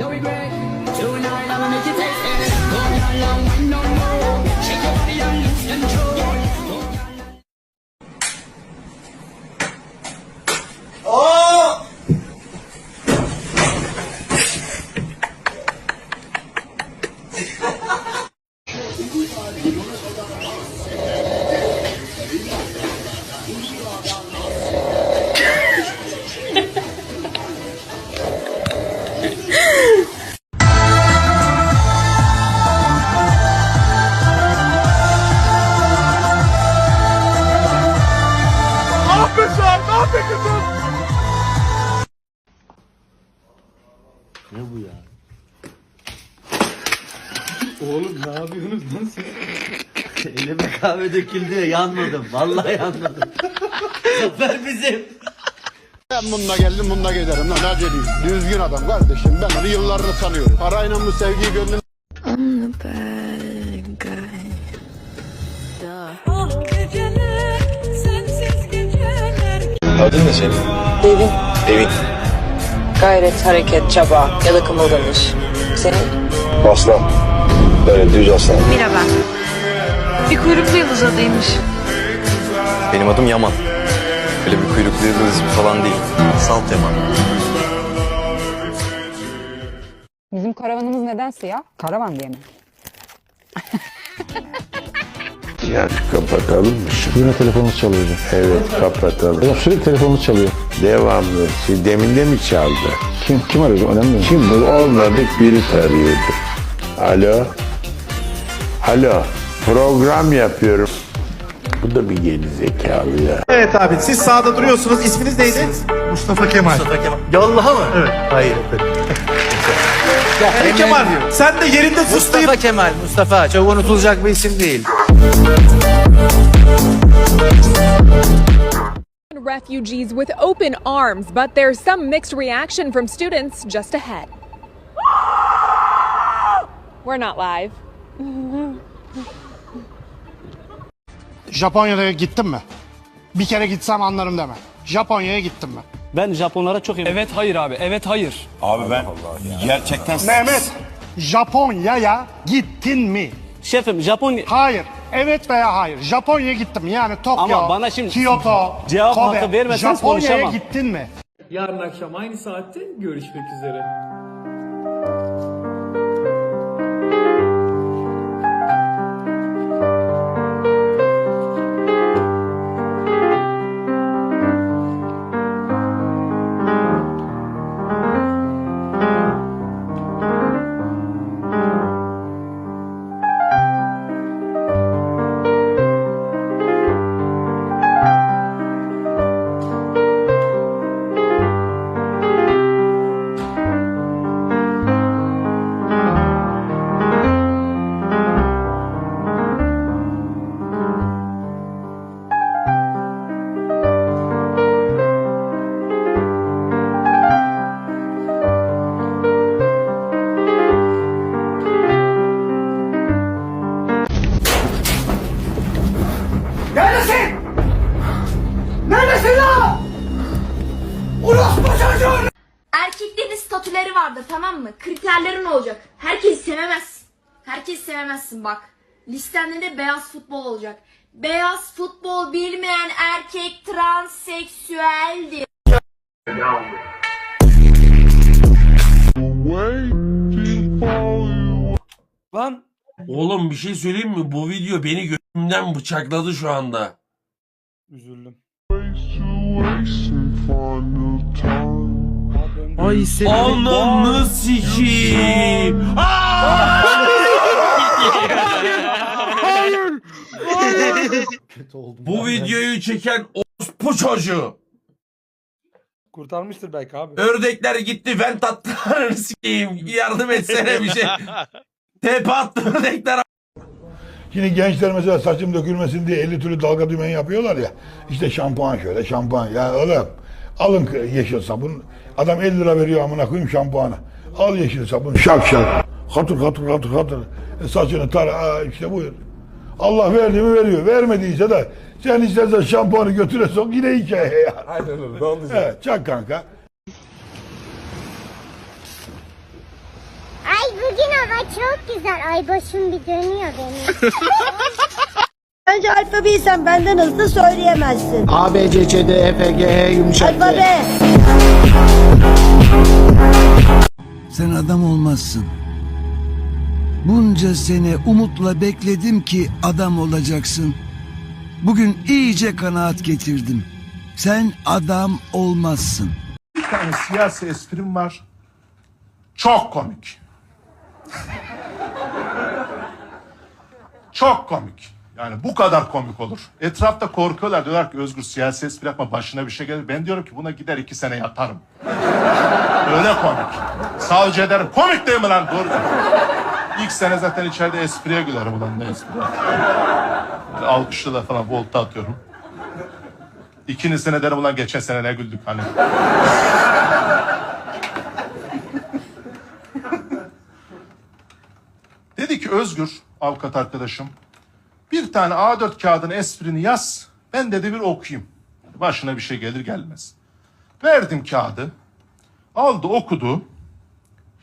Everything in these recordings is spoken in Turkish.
no regret. Elime kahve döküldü yanmadım. Vallahi yanmadım. Zafer bizim. Ben bununla geldim bununla giderim lan aceleyim. Düzgün adam kardeşim ben onu yıllarını tanıyorum. Parayla bu sevgiyi gönlüm I'm the bad guy. Duh. Ah geceler, sensiz geceler Adın ne senin? Devin, Devin. gayret, hareket, çaba ya da kımıldanış. Senin? Aslan. Böyle düz aslan. Mira ben. Bir kuyruklu yıldız adıymış. Benim adım Yaman. Öyle bir kuyruklu yıldız falan değil. Salt Yaman. Bizim karavanımız neden siyah? Karavan diye mi? Ya kapatalım mı şimdi? Yine telefonunuz çalıyor hocam. Evet kapatalım. Hocam sürekli telefonunuz çalıyor. Devamlı. Şimdi demin de mi çaldı? Kim kim arıyor? Önemli mi? Kim bu? Olmadık biri arıyordu. Alo? Alo? Program yapıyorum. Bu da bir geri zekalı ya. Evet abi siz sağda duruyorsunuz. İsminiz neydi? Mustafa Kemal. Mustafa Kemal. Yollaha mı? Evet. Hayır. Ali Kemal. Sen de yerinde suslayıp Mustafa Kemal. Mustafa. Çok unutulacak bir isim değil. Refugees with open arms, but there's some mixed reaction from students just ahead. We're not live. Japonya'ya gittim mi? Bir kere gitsem anlarım deme. Japonya'ya gittim mi? Ben Japonlara çok Evet hayır abi. Evet hayır. Abi ben gerçekten... Mehmet, Japonya'ya gittin mi? Şefim Japon Hayır. Evet veya hayır. Japonya'ya gittim. Yani Tokyo, Ama bana şimdi Kyoto, cevap Kobe. hakkı vermezseniz Japonya'ya konuşamam. gittin mi? Yarın akşam aynı saatte görüşmek üzere. Erkeklerin statüleri vardır tamam mı? Kriterlerin olacak. Herkesi sevemezsin. Herkesi sevemezsin bak. Listende de beyaz futbol olacak. Beyaz futbol bilmeyen erkek transseksüeldir. Lan Oğlum bir şey söyleyeyim mi? Bu video beni götümden bıçakladı şu anda. Üzüldüm. Ay seni. Ananı sikeyim. Bu videoyu çeken bu çocuğu. Kurtarmıştır belki abi. Ördekler gitti vent attılar sikeyim. Yardım etsene bir şey. Tepe attı ördekler. Şimdi gençler mesela saçım dökülmesin diye 50 türlü dalga dümen yapıyorlar ya. İşte şampuan şöyle şampuan. Ya oğlum alın yeşil sabun. Adam 50 lira veriyor amına koyayım şampuanı. Al yeşil sabun şak şak. Katır katır katır katır. E, saçını tar Aa, işte buyur. Allah verdi mi veriyor. Vermediyse de sen istersen şampuanı götüre sok yine hikaye ya. Aynen öyle. Evet çak kanka. çok güzel. Ay başım bir dönüyor benim. Bence alfabeyi sen benden hızlı söyleyemezsin. A, B, C, C, D, E, F, G, H yumuşak. Alfabe. Sen adam olmazsın. Bunca sene umutla bekledim ki adam olacaksın. Bugün iyice kanaat getirdim. Sen adam olmazsın. Bir tane siyasi esprim var. Çok komik. Çok komik. Yani bu kadar komik olur. Etrafta korkuyorlar. Diyorlar ki Özgür siyasi espri yapma başına bir şey gelir. Ben diyorum ki buna gider iki sene yatarım. Öyle komik. Savcı ederim. Komik değil mi lan? Doğru. İlk sene zaten içeride espriye gülerim ulan ne espri. Böyle Alkışlı falan volta atıyorum. İkinci sene derim ulan geçen sene ne güldük hani. Dedi ki Özgür, avukat arkadaşım, bir tane A4 kağıdın esprini yaz, ben dedi bir okuyayım. Başına bir şey gelir gelmez. Verdim kağıdı, aldı okudu,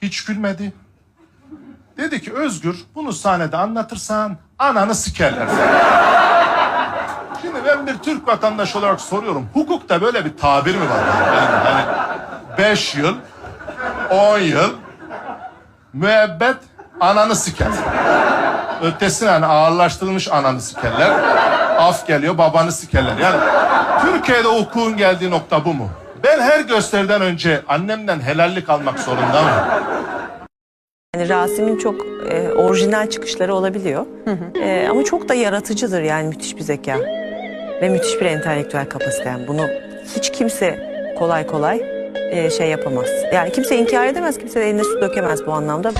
hiç gülmedi. Dedi ki Özgür, bunu sahnede anlatırsan ananı sikerler. Şimdi ben bir Türk vatandaşı olarak soruyorum, hukukta böyle bir tabir mi var? Yani, hani beş yıl, on yıl, müebbet ananı siker. Ötesine hani ağırlaştırılmış ananı sikerler. Af geliyor babanı sikerler. Yani Türkiye'de hukukun geldiği nokta bu mu? Ben her gösteriden önce annemden helallik almak zorunda mıyım? Yani Rasim'in çok e, orijinal çıkışları olabiliyor. E, ama çok da yaratıcıdır yani müthiş bir zeka. Ve müthiş bir entelektüel kapasite. Yani bunu hiç kimse kolay kolay e, şey yapamaz. Yani kimse inkar edemez, kimse de eline su dökemez bu anlamda.